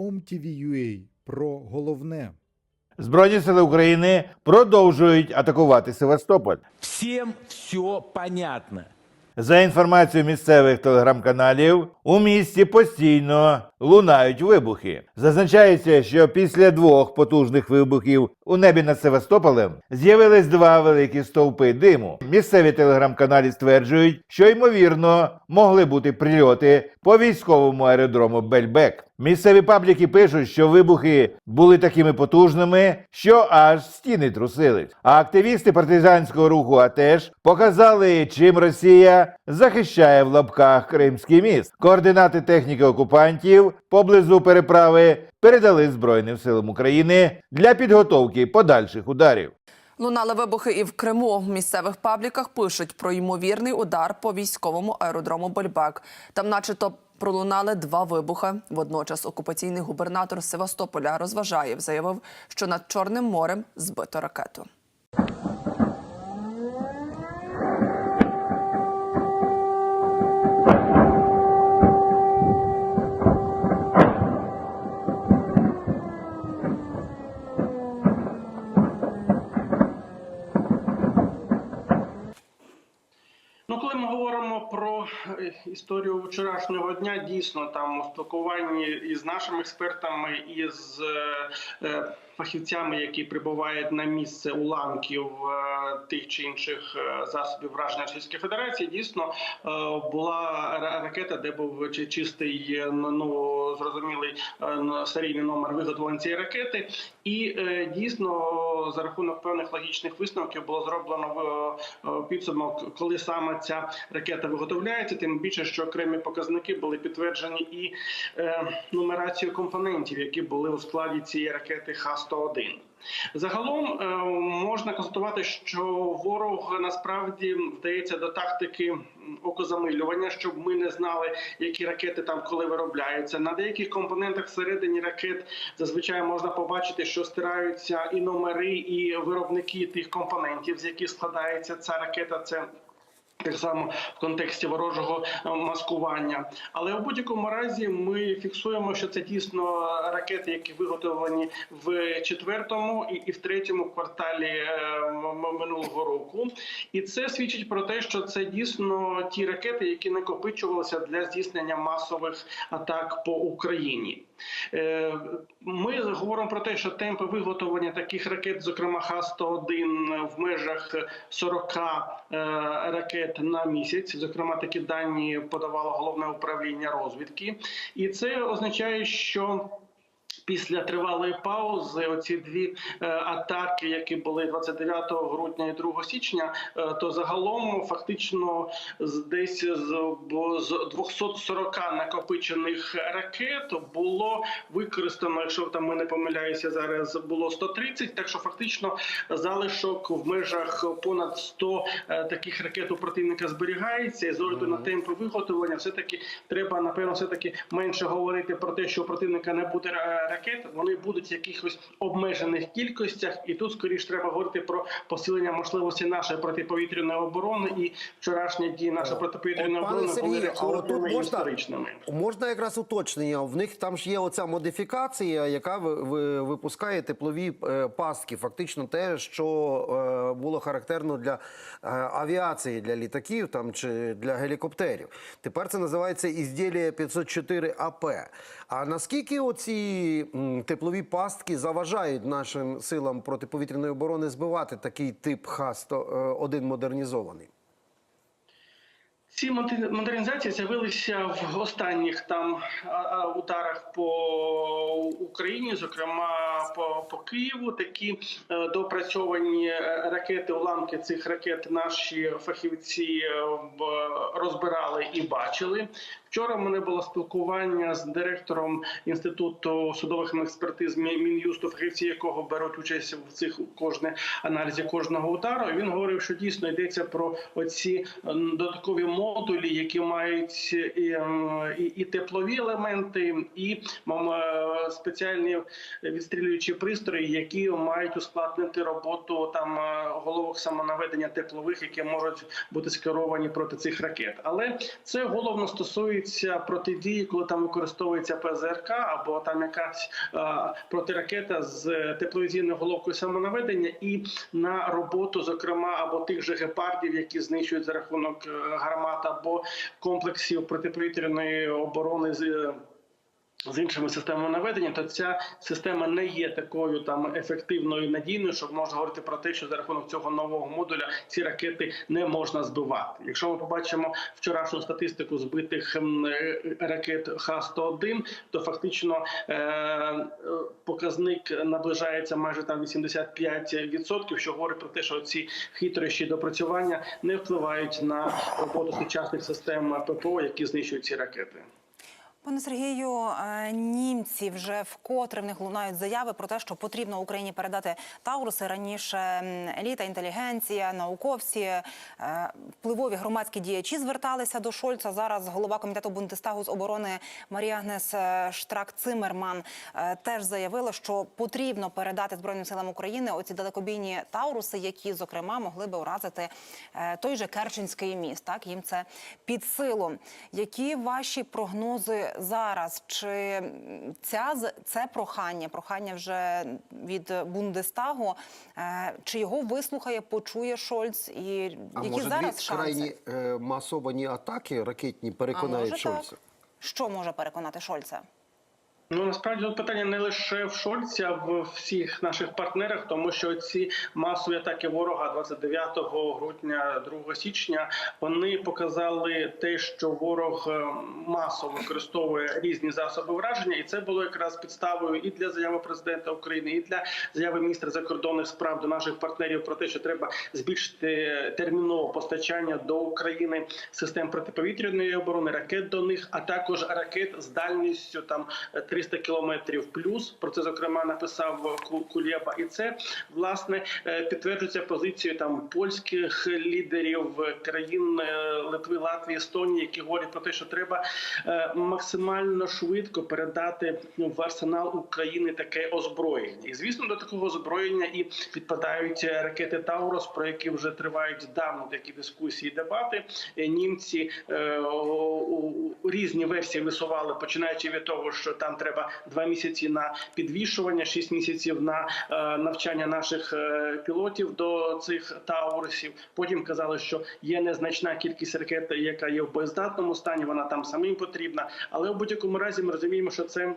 OMTV.ua про головне. Збройні сили України продовжують атакувати Севастополь. Всем все понятно. За інформацією місцевих телеграм-каналів, у місті постійно лунають вибухи. Зазначається, що після двох потужних вибухів у небі над Севастополем з'явились два великі стовпи диму. Місцеві телеграм-каналі стверджують, що ймовірно могли бути прильоти по військовому аеродрому Бельбек. Місцеві пабліки пишуть, що вибухи були такими потужними, що аж стіни трусились. А активісти партизанського руху АТЕШ показали, чим Росія захищає в лапках Кримський міст. Координати техніки окупантів поблизу переправи передали Збройним силам України для підготовки подальших ударів. Лунали вибухи і в Криму. В місцевих пабліках пишуть про ймовірний удар по військовому аеродрому Больбек. Там, начебто, пролунали два вибухи. Водночас окупаційний губернатор Севастополя Розважаєв заявив, що над Чорним морем збито ракету. Ну, коли ми говоримо про е, історію вчорашнього дня, дійсно там у спілкуванні із нашими експертами, і з е, е, фахівцями, які прибувають на місце уламків е, тих чи інших е, засобів враження Російської Федерації, дійсно е, була ра- ракета, де був чи- чистий е, ну зрозумілий серійний номер виготовлення цієї ракети, і дійсно за рахунок певних логічних висновків було зроблено підсумок, коли саме ця ракета виготовляється. Тим більше, що окремі показники були підтверджені і нумерацією компонентів, які були у складі цієї ракети Х-101. Загалом е, можна констатувати, що ворог насправді вдається до тактики окозамилювання, щоб ми не знали, які ракети там коли виробляються. На деяких компонентах всередині ракет зазвичай можна побачити, що стираються і номери, і виробники тих компонентів, з яких складається ця ракета. Це так само в контексті ворожого е, маскування, але у будь-якому разі ми фіксуємо, що це дійсно ракети, які виготовлені в четвертому і, в третьому кварталі е, минулого року, і це свідчить про те, що це дійсно ті ракети, які накопичувалися для здійснення масових атак по Україні. Е, Ми говоримо про те, що темпи виготовлення таких ракет, зокрема Х-101, в межах 40 е, ракет на місяць. Зокрема, такі дані подавало головне управління розвідки, і це означає, що Після тривалої паузи, оці дві е, атаки, які були 29 грудня і 2 січня, е, то загалом фактично десь з, бо з 240 накопичених ракет було використано, якщо там ми не помиляюся, зараз було 130, Так що фактично залишок в межах понад 100 е, таких ракет у противника зберігається. І з огляду на темпи виготовлення, все таки треба напевно, все таки менше говорити про те, що у противника не буде е, ракет. Вони будуть в якихось обмежених кількостях, і тут скоріш треба говорити про посилення можливості нашої протиповітряної оборони і вчорашні дії нашої протиповітряної От, пане оборони були Сергію, а отут можна- історичними. Можна якраз уточнення. В них там ж є оця модифікація, яка ви, ви- випускає теплові е, пастки. Фактично те, що е, було характерно для е, авіації, для літаків там чи для гелікоптерів. Тепер це називається ізділія 504 АП. А наскільки оці теплові пастки заважають нашим силам протиповітряної оборони збивати такий тип Х-101 модернізований? Ці модернізації з'явилися в останніх там ударах по Україні, зокрема по, по Києву. Такі е, допрацьовані е, ракети, уламки цих ракет наші фахівці е, розбирали і бачили. Вчора в мене було спілкування з директором інституту судових експертиз Мі- Мін'юсту, фахівці якого беруть участь в цих кожне аналізі кожного удару. Він говорив, що дійсно йдеться про оці додаткові модулі, які мають і, е, і, і теплові елементи, і е, спеціальні підсилюючі пристрої, які мають ускладнити роботу там е, головок самонаведення теплових, які можуть бути скеровані проти цих ракет. Але це головно стосується протидії, коли там використовується ПЗРК або там якась е, протиракета з тепловізійною головкою самонаведення, і на роботу, зокрема, або тих же гепардів, які знищують за рахунок е, гармат, або комплексів протиповітряної оборони з. З іншими системами наведення, то ця система не є такою там ефективною надійною, щоб можна говорити про те, що за рахунок цього нового модуля ці ракети не можна збивати. Якщо ми побачимо вчорашню статистику збитих е, ракет Х-101, то фактично е, показник наближається майже там 85%, що говорить про те, що ці хитрощі допрацювання не впливають на роботу сучасних систем ППО, які знищують ці ракети. Пане Сергію, е, німці вже вкотре в них лунають заяви про те, що потрібно Україні передати Тауруси. Раніше еліта, інтелігенція, науковці, е, впливові громадські діячі зверталися до Шольца. Зараз голова комітету Бундестагу з оборони Марія Агнес е, Штрак Цимерман теж заявила, що потрібно передати Збройним силам України оці далекобійні Тауруси, які зокрема могли би уразити той же Керченський міст. Так їм це під силу. Які ваші прогнози зараз? Чи ця це прохання, прохання вже від Бундестагу? е, Чи його вислухає, почує Шольц? І А які може зараз дві шанси? крайні е, масовані атаки ракетні А переконають може Шольца? так? Що може переконати Шольца? Ну насправді тут питання не лише в Шольці, а в всіх наших партнерах, тому що ці масові атаки ворога 29 грудня, 2 січня, вони показали те, що ворог е, масово використовує різні засоби враження, і це було якраз підставою і для заяви президента України, і для заяви міністра закордонних справ до наших партнерів про те, що треба збільшити терміново постачання до України систем протиповітряної оборони, ракет до них, а також ракет з дальністю там 300 кілометрів плюс. Про це зокрема написав Кулєба, і це власне е, підтверджується позицією там польських лідерів е, країн е, Литви, Латвії, Естонії, які говорять про те, що треба е, максимально швидко передати в арсенал України таке озброєння. І звісно, до такого озброєння і підпадають е, ракети Таурос, про які вже тривають давно такі дискусії, і дебати. Е, Німці е, різні версії висували, починаючи від того, що там треба два місяці на підвішування, шість місяців на е, навчання наших е, пілотів до цих таурсів. Потім казали, що є незначна кількість ракет, яка є в боєздатному стані. Вона там самим потрібна. Але в будь-якому разі ми розуміємо, що це.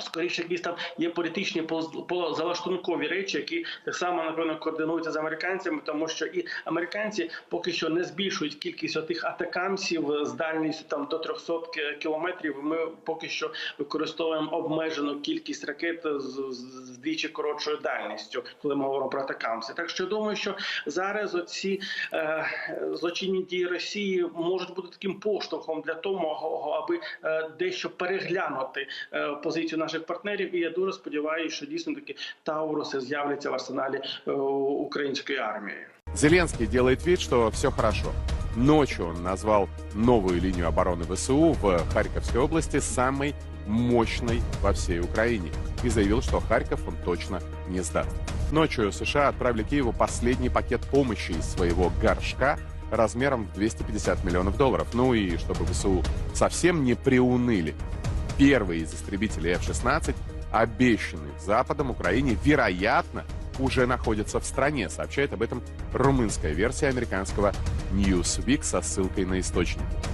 Скоріше, якісь там є політичні поз- позалаштункові речі, які так само напевно координуються з американцями, тому що і американці поки що не збільшують кількість отих атакамсів з дальністю там до 300 кілометрів. Ми поки що використовуємо обмежену кількість ракет з, двічі коротшою дальністю, коли ми говоримо про атакамси. Так що я думаю, що зараз оці е, злочинні дії Росії можуть бути таким поштовхом для того, аби е, дещо переглянути е, позицію наших партнерів. І я дуже сподіваюся, що дійсно таки Тауруси з'являться в арсеналі е, української армії. Зеленский делает вид, что все хорошо. Ночью он назвал новую линию обороны ВСУ в Харьковской области самой мощной во всей Украине и заявил, что Харьков он точно не сдаст. Ночью США отправили Киеву последний пакет помощи из своего горшка размером в 250 миллионов долларов. Ну и чтобы ВСУ совсем не приуныли, первый из истребителей F-16, обещанный Западом Украине, вероятно, уже находится в стране. Сообщает об этом румынская версия американского Newsweek со ссылкой на источник.